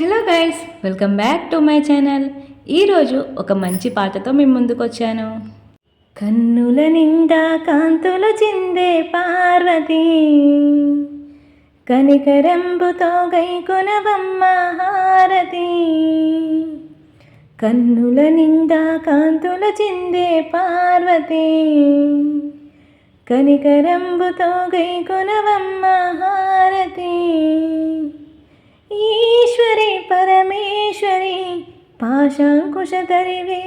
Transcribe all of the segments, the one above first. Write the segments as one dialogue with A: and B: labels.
A: Hello guys welcome back to my channel ఈరోజు ఒక మంచి పాటతో మీ ముందుకు వచ్చాను. కన్నుల నిండా కాంతులు చిందే పార్వతి. కనికరంబుతో గైకొనవమ్మ హారతి. కన్నుల నిండా కాంతులు చిందే పార్వతి. కనికరంబుతో గైకొనవమ్మ హారతి. ఈశ్వరి పరమేశ్వరి పాశాంకుశధరివే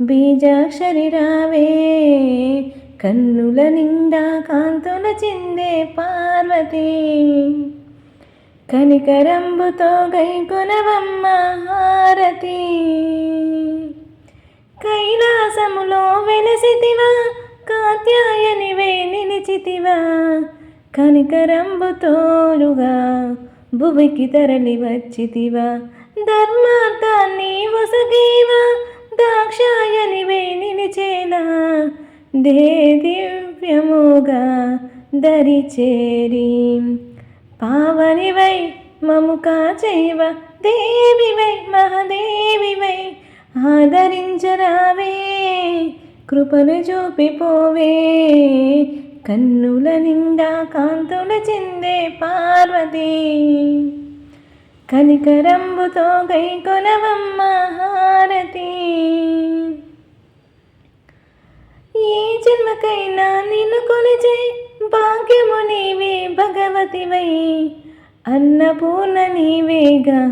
A: బీజాక్షరి రావే కన్నుల నిండా కాంతుల చిందే పార్వతి. కనికరంబుతో గైకొనవమ్మ హారతి. కైలాసములో వెలసితివా కాత్యాయనివే నిలిచితివా కనికరంబుతోలుగా భువికి తరలి వచ్చితివా? ధర్మాత ధర్మార్థాన్ని వసగేవా? దాక్షాయనివే నిలిచేలా దే దివ్యముగా దరిచేరి పావనివై మము కాచైవ? దేవివై మహాదేవివై ఆదరించరావే కృపను చూపిపోవే. కన్నుల నిండా కాంత కాంతుల చిందే పార్వతి. కనికరంబుతో గైకొనవమ్మ హారతి. ఏ జన్మకైనా నిన్ను కొలిచే భాగ్యము నీవే భగవతివై. అన్నపూర్ణ నీవేగా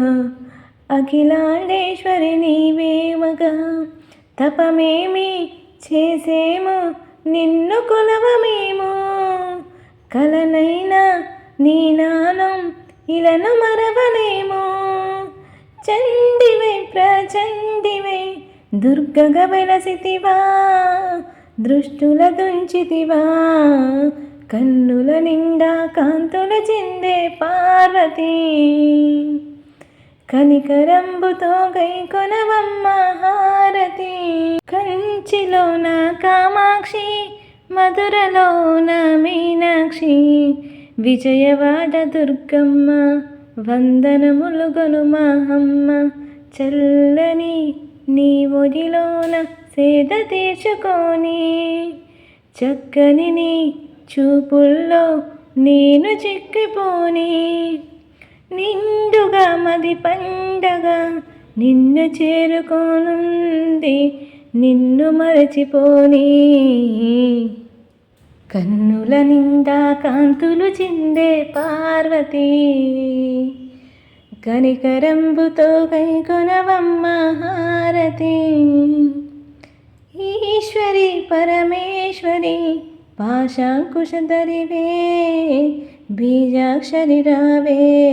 A: అఖిలాండేశ్వరి నీవేమగా తపమేమి చేసేము నిన్ను కొలవమేమో. కలనైనా నీ నానం ఇలను మరవలేమో. చండివై ప్రచండివై దుర్గగ వెలసితివా దృష్టుల దుంచితివా కన్నుల నిండా కాంతుల చిందే పార్వతీ. కనికరంబుతో గైకొనవమ్మ హారతి. కంచిలో నా కామాక్షి మధురలోన మీనాక్షి విజయవాడ దుర్గమ్మ వందనములు గనుమహమ్మ చల్లని నీ ఒడిలోన సేద తీర్చుకొని చక్కని నీ చూపుల్లో నేను చిక్కిపోని. నిండుగా మది పండగ నిన్ను చేరుకోనుంది నిన్ను మరచిపోని. కన్నుల నిండా కాంతులు చిందే పార్వతి. కనికరంబుతో కైకొనవమ్మ హారతి. ఈశ్వరి పరమేశ్వరి పాశాంకుశధరివే బీజాక్షరి రావే.